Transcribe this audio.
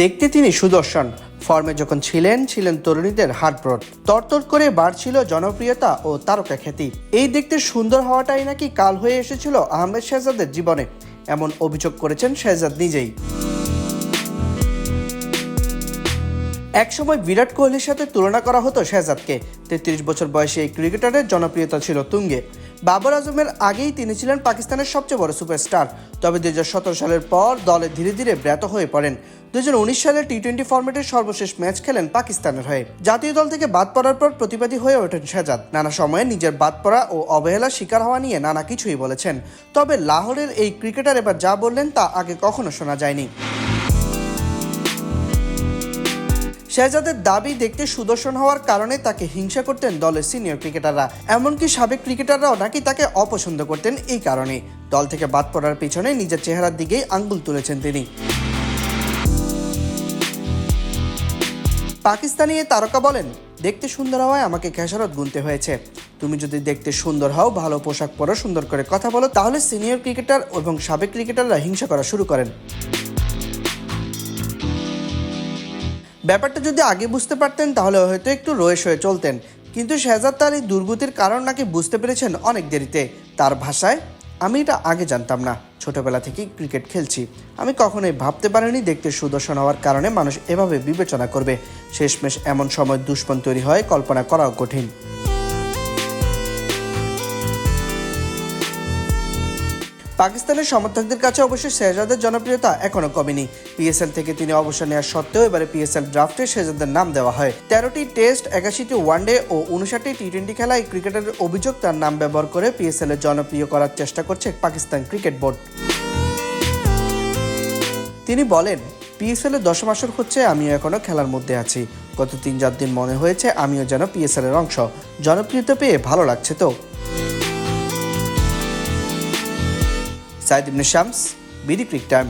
দেখতে তিনি সুদর্শন। ফর্মে যখন ছিলেন ছিলেন তরুণীদের হার্টব্রড তরতর করে বাড়ছিল জনপ্রিয়তা ও তারকা খ্যাতি। এই দেখতে সুন্দর হওয়াটাই নাকি কাল হয়ে এসেছিল আহমেদ শেহজাদের জীবনে। এমন অভিযোগ করেছেন শেহজাদ নিজেই। একসময় বিরাট কোহলির সাথে তুলনা করা হতো শেহজাদকে। তেত্রিশ বছর বয়সে এই ক্রিকেটারের জনপ্রিয়তা ছিল তুঙ্গে। বাবর আজমের আগেই তিনি ছিলেন পাকিস্তানের সবচেয়ে বড় সুপারস্টার। তবে দুই হাজার সতেরো সালের পর দলে ধীরে ধীরে ব্যাত হয়ে পড়েন। দুই হাজার উনিশ সালে টি টোয়েন্টি ফরম্যাটের সর্বশেষ ম্যাচ খেলেন পাকিস্তানের হয়ে। জাতীয় দল থেকে বাদ পড়ার পর প্রতিবাদী হয়ে ওঠেন শেহজাদ নানা সময়ে নিজের বাদ পড়া ও অবহেলার শিকার হওয়া নিয়ে নানা কিছুই বলেছেন। তবে লাহোরের এই ক্রিকেটার এবার যা বললেন তা আগে কখনো শোনা যায়নি। শেহজাদের দাবি দেখতে সুদর্শন হওয়ার কারণে তাকে হিংসা করতেন দলের সিনিয়র ক্রিকেটাররা। এমনকি সাবেক ক্রিকেটাররাও নাকি তাকে অপছন্দ করতেন এই কারণে। দল থেকে বাদ পড়ার পিছনে নিজের চেহারার দিকেই আঙ্গুল তুলেছেন তিনি। পাকিস্তানি এই তারকা বলেন, দেখতে সুন্দর হওয়ায় আমাকে খেসারত গুনতে হয়েছে। তুমি যদি দেখতে সুন্দর হও, ভালো পোশাক পরো, সুন্দর করে কথা বলো, তাহলে সিনিয়র ক্রিকেটার এবং সাবেক ক্রিকেটাররা হিংসা করা শুরু করেন। ব্যাপারটা যদি আগে বুঝতে পারতেন, তাহলে হয়তো একটু রয়েস হয়ে চলতেন। কিন্তু শেহজাদ তার এই দুর্গতির কারণ নাকি বুঝতে পেরেছেন অনেক দেরিতে। তার ভাষায়, আমি এটা আগে জানতাম না, ছোটবেলা থেকেই ক্রিকেট খেলছি। আমি কখনোই ভাবতে পারিনি দেখতে সুদর্শন হওয়ার কারণে মানুষ এভাবে বিবেচনা করবে। শেষমেশ এমন সময় দুষ্পন তৈরি হয়, কল্পনা করাও কঠিন। পাকিস্তানের সমর্থকদের কাছে অবশ্য শেহজাদের জনপ্রিয়তা এখনও কমেনি। পিএসএল থেকে তিনি অবসর নেওয়া সত্ত্বেও এবারে পিএসএল ড্রাফটে শেহজাদের নাম দেওয়া হয়। তেরোটি টেস্ট, একাশিটি ওয়ানডে ও উনষাটটি টি টোয়েন্টি খেলায় ক্রিকেটারের অভিযোগ তার নাম ব্যবহার করে পিএসএল জনপ্রিয় করার চেষ্টা করছে পাকিস্তান ক্রিকেট বোর্ড। তিনি বলেন, পিএসএল এর দশম আসর হচ্ছে, আমিও এখনও খেলার মধ্যে আছি। গত তিন চার দিন মনে হয়েছে, আমিও যেন পিএসএল এর অংশ। জনপ্রিয়তা পেয়ে ভালো লাগছে তো। Saeed Ibne Shams BD cric time.